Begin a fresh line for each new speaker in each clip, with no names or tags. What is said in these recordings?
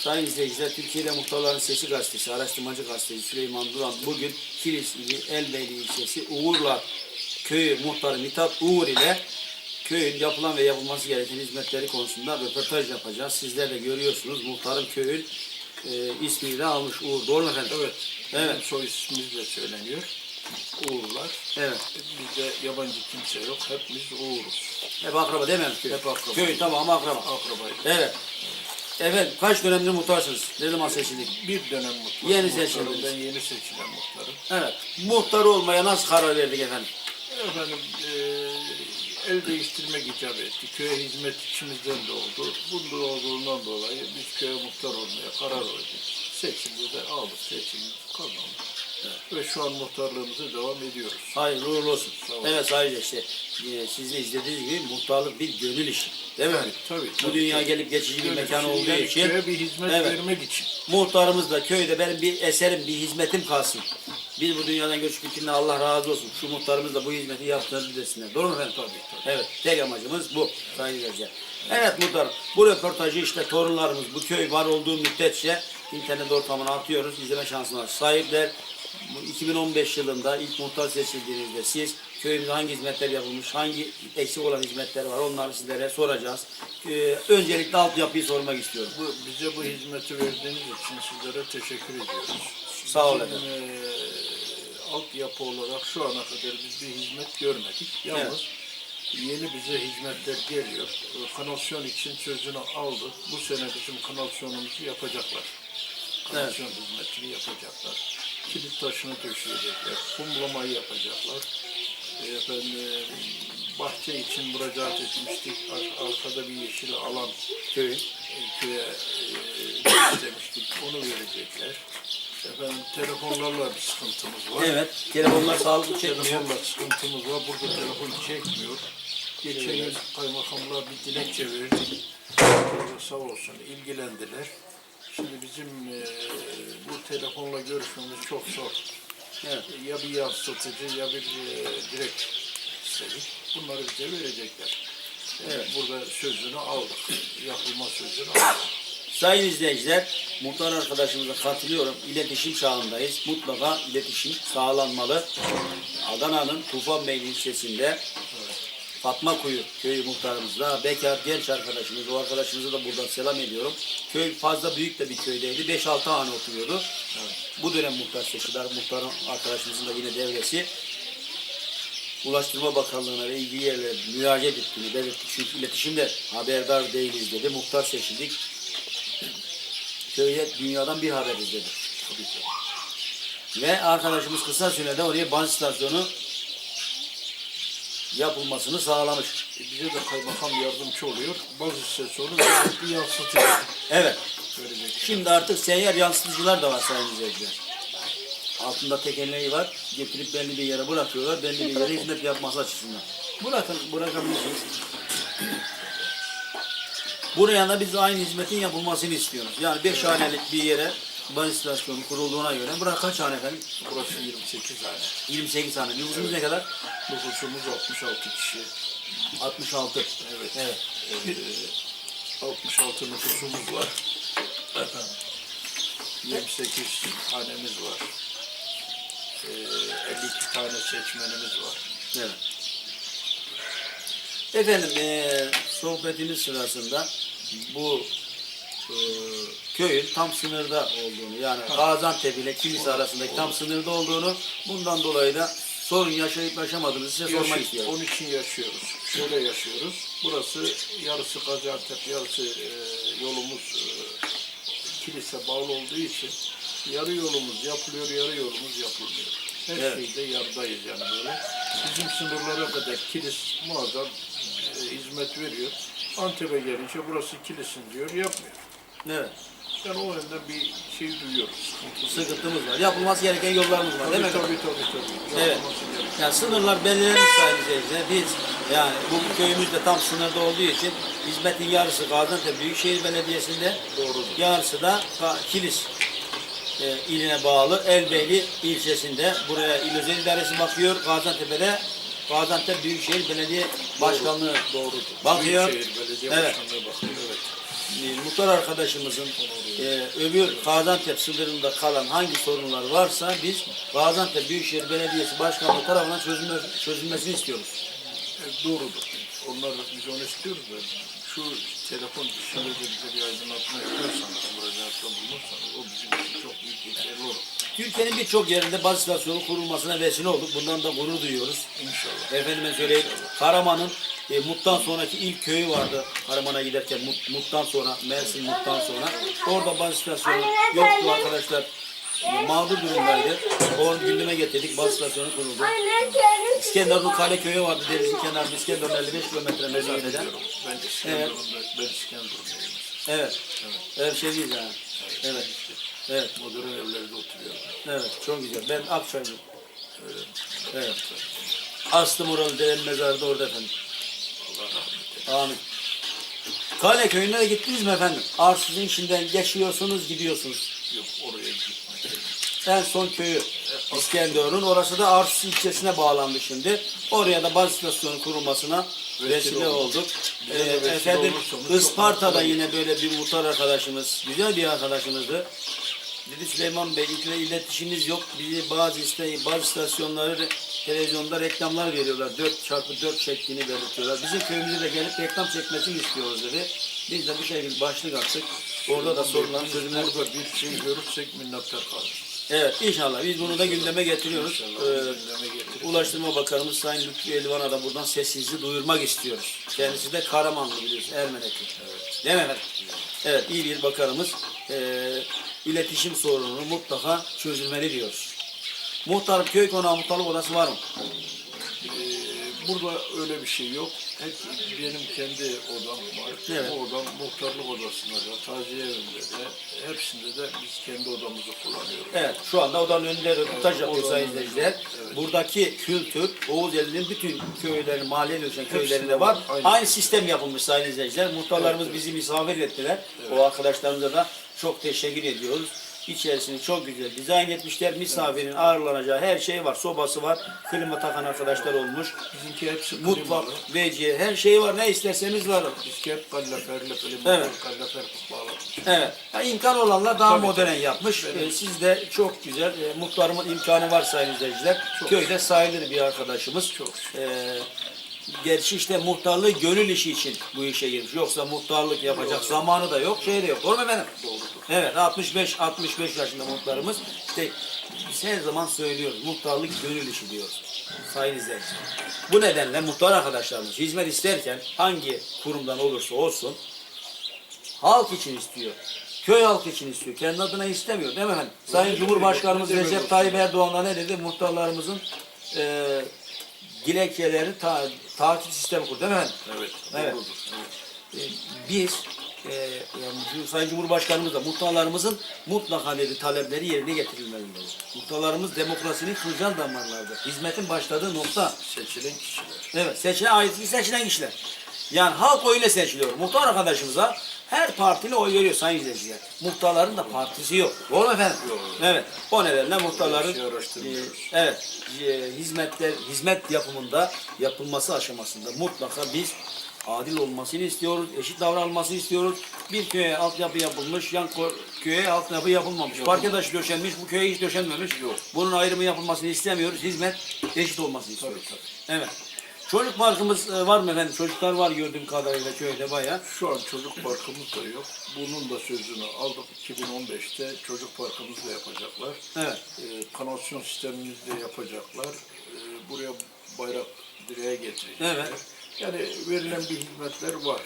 Sayın izleyiciler, Türkiye'de Muhtarların Sesi Gazetesi, araştırmacı gazeteci Süleyman Duran bugün Kilis ili Elbeyli ilçesi Uğurlar köyü muhtarı Mithat Uğur ile köyün yapılan ve yapılması gereken hizmetleri konusunda röportaj yapacağız. Sizler de görüyorsunuz muhtarın köyün e, ismini de almış Uğur. Doğru mu efendim?
Evet.
Evet.
Soy ismimiz de söyleniyor. Uğurlar.
Evet.
Bizde yabancı kimse yok. Hepimiz Uğur'uz.
Hep akraba değil mi? Köy.
Hep akraba.
Köy tamamı akraba.
Akrabayız.
Evet. Efendim kaç dönemdir muhtarsınız? Ne zaman seçildik?
Bir dönem muhtar.
Yeni
muhtarım.
seçildiniz.
Ben yeni seçilen muhtarım.
Evet. Muhtar olmaya nasıl karar verdik efendim?
Efendim eee el değiştirmek icap etti. Köye hizmet içimizden de oldu. Bunda olduğundan dolayı biz köye muhtar olmaya karar verdik. Seçimde de aldık. Seçim kazandık. Ve şu an muhtarlığımıza devam ediyoruz.
Hayırlı uğurlu olsun.
Olun.
Evet sadece işte e, siz de izlediğiniz gibi muhtarlık bir gönül işi. Değil mi?
Tabii,
Bu
tabii.
dünya gelip geçici bir mekan
şey.
olduğu
Yani
için
Köye bir hizmet
Evet.
vermek için.
muhtarımız da köyde benim bir eserim, bir hizmetim kalsın. Biz bu dünyadan göçüp gittiğinde Allah razı olsun. Şu muhtarımız da bu hizmeti yaptığını desinler. Doğru mu efendim?
Tabii, tabii.
Evet. Tek amacımız bu. Sayın izleyiciler. Evet muhtar. Bu röportajı işte torunlarımız bu köy var olduğu müddetçe internet ortamına atıyoruz. İzleme şansın var. Sahipler bu 2015 yılında ilk muhtar seçildiğinizde siz köyümüzde hangi hizmetler yapılmış, hangi eksik olan hizmetler var onları sizlere soracağız. Ee, öncelikle altyapıyı sormak istiyorum.
Bu, bize bu hizmeti verdiğiniz için sizlere teşekkür ediyoruz.
Sağ olun
Bizim,
efendim.
eee, altyapı olarak şu ana kadar biz bir hizmet görmedik. Yalnız yeni bize hizmetler geliyor. E, Kanasyon için sözünü aldık. Bu sene bizim kanasyonumuzu yapacaklar. Kanasyon hizmetini yapacaklar. Kilit taşını döşeyecekler. Kumlamayı yapacaklar. Efendim, bahçe için müracaat etmiştik. Ar- Arkada bir yeşil alan
Köyün.
köye e, istemiştik. Onu verecekler. Efendim telefonlarla bir sıkıntımız var.
Evet. Telefonlar sağlıklı çekmiyor.
Telefonla sıkıntımız var. Burada telefon çekmiyor. Geçen yıl kaymakamlar bir dilekçe verdik. Sağ olsun ilgilendiler. Şimdi bizim e, bu telefonla görüşmemiz çok zor.
Evet.
Ya bir yansıtıcı ya bir e, direkt istedik. Bunları bize verecekler.
Evet.
Burada sözünü aldık. Yapılma sözünü aldık.
Sayın izleyiciler, muhtar arkadaşımıza katılıyorum. İletişim çağındayız. Mutlaka iletişim sağlanmalı. Adana'nın Tufanbeyli ilçesinde Fatma Kuyu köyü muhtarımızla bekar genç arkadaşımız, o arkadaşımıza da buradan selam ediyorum. Köy fazla büyük de bir köy değildi. 5-6 hane oturuyordu. Bu dönem muhtar seçtiler. Muhtarın arkadaşımızın da yine devresi. Ulaştırma Bakanlığı'na ve ilgili yerlere müracaat ettiğini belirtti. Çünkü iletişimde haberdar değiliz dedi. Muhtar seçildik. Köyde dünyadan bir haberiz dedi. Ve arkadaşımız kısa sürede oraya baz istasyonu yapılmasını sağlamış.
E, Bize de kaymakam yardımcı oluyor. Bazı istasyonu bir yansıtıcı
Evet.
verecek.
Şimdi artık seyyar yansıtıcılar da var sayın izleyiciler. Altında tekerleği var. Getirip belli bir yere bırakıyorlar. Belli bir yere hizmet yapması açısından. Bırakın, bırakabilirsiniz. Buraya da biz aynı hizmetin yapılmasını istiyoruz. Yani beş hanelik bir yere baz istasyonu kurulduğuna göre. Burası kaç hane efendim?
Burası 28 tane.
28 tane. Nüfusumuz ne kadar?
Nüfusumuz 66 kişi.
66.
Evet.
Evet.
Ee, 66 nüfusumuz var. Efendim. 28 hanemiz var. Ee, 52 tane seçmenimiz var.
Evet. Efendim eee sohbetimiz sırasında bu eee, köyün tam sınırda olduğunu yani Gaziantep ile Kilis arasındaki tam sınırda olduğunu bundan dolayı da sorun yaşayıp yaşamadığınızı size sormak
Yaşı-
istiyorum.
Onun için yaşıyoruz. Şöyle yaşıyoruz. Burası yarısı Gaziantep, yarısı e, yolumuz e, kilise bağlı olduğu için yarı yolumuz yapılıyor, yarı yolumuz yapılmıyor. Her
Evet.
şeyde yarıdayız yani böyle. Bizim sınırlara kadar kilis muazzam e, hizmet veriyor. Antep'e gelince burası kilisin diyor, yapmıyor.
Evet.
Yani o yönden bir şey duyuyoruz. sıkıntı duyuyoruz.
Sıkıntımız var. Yapılması gereken yollarımız var değil
Tabii
mi?
tabii tabii. tabii.
Evet.
Yapılması.
Yani sınırlar belirlenmiş sayın izleyiciler. Biz yani bu köyümüz de tam sınırda olduğu için hizmetin yarısı Gaziantep Büyükşehir Belediyesi'nde
Doğrudur.
yarısı da Ka- Kilis e, iline bağlı Elbeyli ilçesinde. Buraya İl Özel İdaresi bakıyor. Gaziantep'e Gaziantep Büyükşehir Belediye Başkanlığı
Doğrudur.
bakıyor.
Büyükşehir Belediye
Evet.
Başkanlığı bakıyor. Evet.
E, muhtar arkadaşımızın e, öbür Gaziantep sınırında kalan hangi sorunlar varsa biz Gaziantep Büyükşehir Belediyesi Başkanlığı tarafından çözülme, çözülmesini istiyoruz.
E, doğrudur. Onlar biz onu istiyoruz da şu telefon dışında da bize bir aydınlatma yaparsanız, müracaatta bulunursanız o bizim için çok büyük geçerli olur.
Türkiye'nin birçok yerinde baz istasyonu kurulmasına vesile olduk. Bundan da gurur duyuyoruz.
İnşallah.
Efendime söyleyeyim Karaman'ın e, Mut'tan sonraki ilk köyü vardı. Karaman'a giderken Mut, Mut'tan sonra, Mersin Mut'tan sonra. Orada baz istasyonu yoktu arkadaşlar. E, mağdur durumdaydı. Onu gündeme getirdik. Baz istasyonu kuruldu. İskenderun Kale köyü vardı denizin kenarında. İskenderun 55 kilometre mesafeden.
Biliyorum. Ben İskenderun'da, ben İskenderun'dayım.
Evet. Evet şey değil yani. Evet. Evet.
Modern evlerde oturuyorum.
Evet. Çok güzel. Ben Akçay'ım. Evet. Aslım oralı derenin mezarı da orada efendim. Amin. Kale köyüne de gittiniz mi efendim? Arsuzun içinden geçiyorsunuz, gidiyorsunuz.
Yok oraya gitmek.
En son köyü İskenderun. Orası da Arsuz ilçesine bağlandı şimdi. Oraya da baz istasyonu kurulmasına
Vesile
vesile
olduk.
Ee, efendim Isparta'da yine böyle bir muhtar arkadaşımız, güzel bir arkadaşımızdı. Dedi Süleyman Bey iletişimimiz yok. Bizi bazı iste, bazı istasyonları televizyonda reklamlar veriyorlar. 4 çarpı 4 şeklini belirtiyorlar. Bizim köyümüze de gelip reklam çekmesini istiyoruz dedi. Biz de bir şekilde başlık attık. Orada da sorulan çözümler
burada bir şey görürsek minnettar kalırız.
Evet inşallah biz bunu da gündeme getiriyoruz. Ee,
gündeme getiririz.
Ulaştırma Bakanımız Sayın Lütfü Elvan'a da buradan sesinizi duyurmak istiyoruz. Kendisi de Karamanlı biliyorsun Ermenekli. Evet. Değil mi efendim? Evet iyi bir bakanımız. Ee, iletişim sorununu mutlaka çözülmeli diyoruz. Muhtar köy konağı muhtarlık odası var mı?
Ee, burada öyle bir şey yok. Hep benim kendi odam var.
Evet.
O odam muhtarlık odasında da, taziye evinde de, hepsinde de biz kendi odamızı kullanıyoruz.
Evet şu anda odanın önünde röportaj yapıyor
odanın
sayın izleyiciler.
Evet.
Buradaki kültür Oğuzeli'nin bütün köylerin, mahalleye dönüşen köylerinde var.
var,
Aynı.
aynı.
sistem yapılmış sayın izleyiciler. Muhtarlarımız
Evet, evet.
bizi misafir ettiler. O arkadaşlarımıza da çok teşekkür ediyoruz. İçerisini çok güzel dizayn etmişler. Misafirin ağırlanacağı her şey var. Sobası var. Klima takan arkadaşlar olmuş.
Bizimki hepsi
Mutfak,
klimalı.
veciye, her şey var. Ne isterseniz var.
Bizimki hep kallaferle böyle
Evet.
bağlamış.
Evet. Ya imkan olanlar daha
Tabii,
modern
tabii.
yapmış. Ee, siz de çok güzel. E, muhtarımın imkanı var sayın izleyiciler. Köyde sayılır bir arkadaşımız.
Çok.
Ee, gerçi işte muhtarlığı gönül işi için bu işe girmiş. Yoksa muhtarlık yapacak zamanı da yok, şey de yok. Doğru mu efendim?
Doğrudur.
Evet 65 65 yaşında muhtarımız. İşte biz her zaman söylüyoruz. Muhtarlık gönül işi diyoruz. Sayın izleyiciler. Bu nedenle muhtar arkadaşlarımız hizmet isterken hangi kurumdan olursa olsun halk için istiyor. Köy halkı için istiyor. Kendi adına istemiyor değil mi efendim? Sayın Cumhurbaşkanımız Recep? Tayyip Erdoğan da ne dedi? Muhtarlarımızın e, dilekçeleri ta, takip sistemi kurdu değil mi?
Evet.
Evet.
Doğrudur. Evet.
E, biz e, yani Sayın Cumhurbaşkanımız da muhtarlarımızın mutlaka dedi talepleri yerine getirilmelidir. Muhtarlarımız demokrasinin kılcal damarlarıdır. Hizmetin başladığı nokta.
Seçilen kişiler.
Evet, seçilen seçilen kişiler. Yani halk oyuyla seçiliyor. Muhtar arkadaşımıza her partili oy veriyor sayın izleyiciler. Muhtarların da partisi yok. Doğru mu efendim?
Yok.
Evet. O nedenle muhtarların e, evet, e, hizmetler hizmet yapımında yapılması aşamasında mutlaka biz adil olmasını istiyoruz, eşit davranılmasını istiyoruz. Bir köye altyapı yapılmış, yan köye altyapı yapılmamış. Parke taşı döşenmiş, bu köye hiç döşenmemiş.
Yok.
Bunun ayrımı yapılmasını istemiyoruz. Hizmet eşit olmasını istiyoruz.
Tabii,
Evet. Çocuk parkımız e, var mı efendim? Çocuklar var gördüğüm kadarıyla köyde bayağı.
Şu an çocuk parkımız da yok. Bunun da sözünü aldık. 2015'te çocuk parkımızı da yapacaklar.
Evet.
Ee, kanasyon sistemimizi de yapacaklar. Ee, buraya bayrak direğe getirecekler.
Evet.
Yani verilen bir hizmetler var.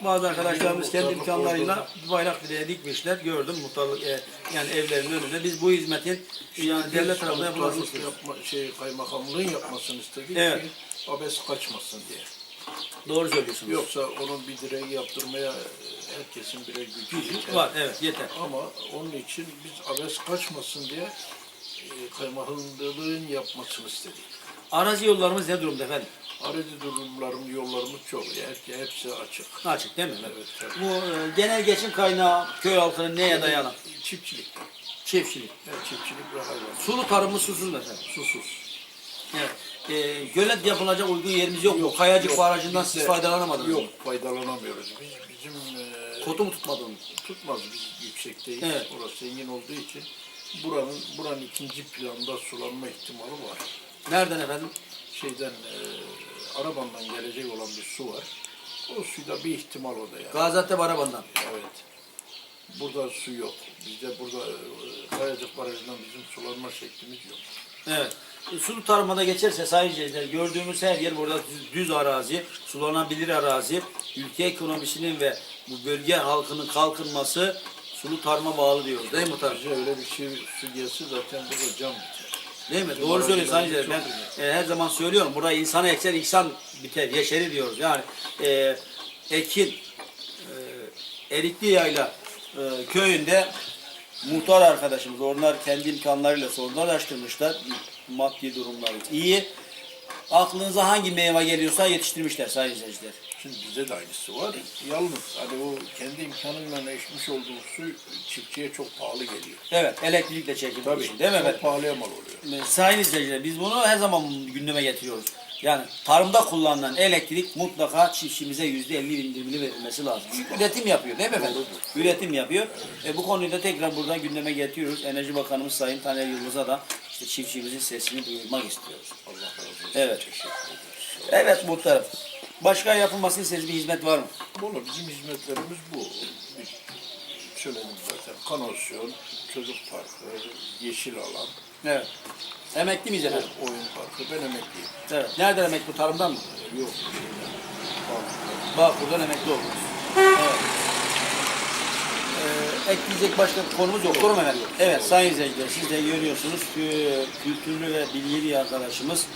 Bazı arkadaşlarımız kendi imkanlarıyla bayrak direğe dikmişler. Gördüm muhtarlık e, yani evlerin önünde. Biz bu hizmetin yani devlet tarafından yapılmasını istiyoruz.
yapma, şey, kaymakamlığın yapmasını istedik
Evet.
ki abes kaçmasın diye.
Doğru söylüyorsunuz.
Yoksa onun bir direği yaptırmaya herkesin birer gücü yeter.
Var evet yeter.
Ama onun için biz abes kaçmasın diye e, kaymakamlığın yapmasını istedik.
Arazi yollarımız ne durumda efendim?
Aracı durumlarımız, yollarımız çok. Yani hepsi açık.
Açık değil mi?
Evet, tabii.
Bu e, genel geçim kaynağı köy halkının neye dayanan?
Çiftçilik.
Çiftçilik.
Yani çiftçilik ve hayvan.
Sulu tarım mı susuz mu efendim?
Susuz.
Evet. E, gölet yapılacak uygun yerimiz yok mu? Kayacık
Yok,
Barajı'ndan siz
bizde-
faydalanamadınız mı?
Yok, faydalanamıyoruz. Biz, bizim e,
Kotu mu tutmadı onu?
tutmaz biz yüksekteyiz.
Evet.
Orası zengin olduğu için buranın buranın ikinci planda sulanma ihtimali var.
Nereden efendim?
Şeyden e, Araban'dan gelecek olan bir su var. O suyda bir ihtimal o da yani.
Gaziantep Araban'dan.
Evet. Burada su yok. Bizde burada e, Kayacık Barajı'ndan bizim sulanma şeklimiz yok.
Evet. E, tarımada geçerse sayın izleyiciler gördüğümüz her yer burada düz, düz arazi, sulanabilir arazi. Ülke ekonomisinin ve bu bölge halkının kalkınması sulu tarıma bağlı diyoruz değil mi muhtarım?
Bize öyle bir şey su gelse zaten burada biter.
Değil mi? Doğru söylüyorsun sayın
çok
Ben e, her zaman söylüyorum. Burada insana eksen insan biter, yeşeri diyoruz. Yani e, Ekin e, Erikli Yayla e, köyünde muhtar arkadaşımız onlar kendi imkanlarıyla sorunlar açtırmışlar. Maddi durumları iyi. Aklınıza hangi meyve geliyorsa yetiştirmişler sayın izleyiciler.
Şimdi bizde de aynısı var. Yalnız hani o kendi imkanıyla eşmiş olduğu su çiftçiye çok pahalı geliyor.
Evet, elektrikle çekilmiş
Tabii.
için, değil mi
çok
efendim?
pahalıya mal oluyor.
E, Sayın izleyiciler biz bunu her zaman gündeme getiriyoruz. Yani tarımda kullanılan elektrik mutlaka çiftçimize yüzde elli indirimli verilmesi lazım. Çünkü üretim yapıyor değil mi efendim? Üretim yapıyor. E, bu konuyu da tekrar buradan gündeme getiriyoruz. Enerji Bakanımız Sayın Taner Yıldız'a da işte çiftçimizin sesini duyurmak istiyoruz.
Allah razı olsun.
Evet.
Teşekkür ederiz.
Evet muhtarım. Başka yapılmasını istediğiniz bir hizmet var mı?
Valla bizim hizmetlerimiz bu. Biz söyledim zaten. Kanosyon, çocuk parkı, yeşil alan,
Evet. Emekli miyiz efendim?
oyun parkı. Ben emekliyim.
Evet. Nereden emekli? Tarımdan mı?
Yok. şeyden.
Bak buradan emekli oldunuz. Evet. Ee, ekleyecek başka bir konumuz yok. Doğru mu efendim? Evet sayın izleyiciler siz de görüyorsunuz ki kültürlü ve bilgili bir arkadaşımız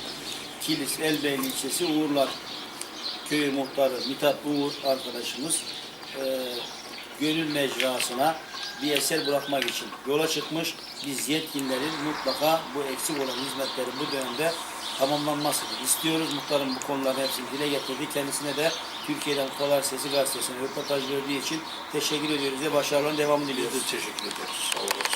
Kilis Elbeyli ilçesi Uğurlar köyü muhtarı Mithat Uğur arkadaşımız e, gönül mecrasına bir eser bırakmak için yola çıkmış. Biz yetkililerin mutlaka bu eksik olan hizmetlerin bu dönemde tamamlanmasını istiyoruz. Muhtarım bu konuların hepsini dile getirdi. Kendisine de Türkiye'den Muhtarlar Sesi Gazetesi'ne röportaj verdiği için teşekkür ediyoruz ve başarıların devamını
Biz
diliyoruz.
de teşekkür ederiz. Sağ olasın.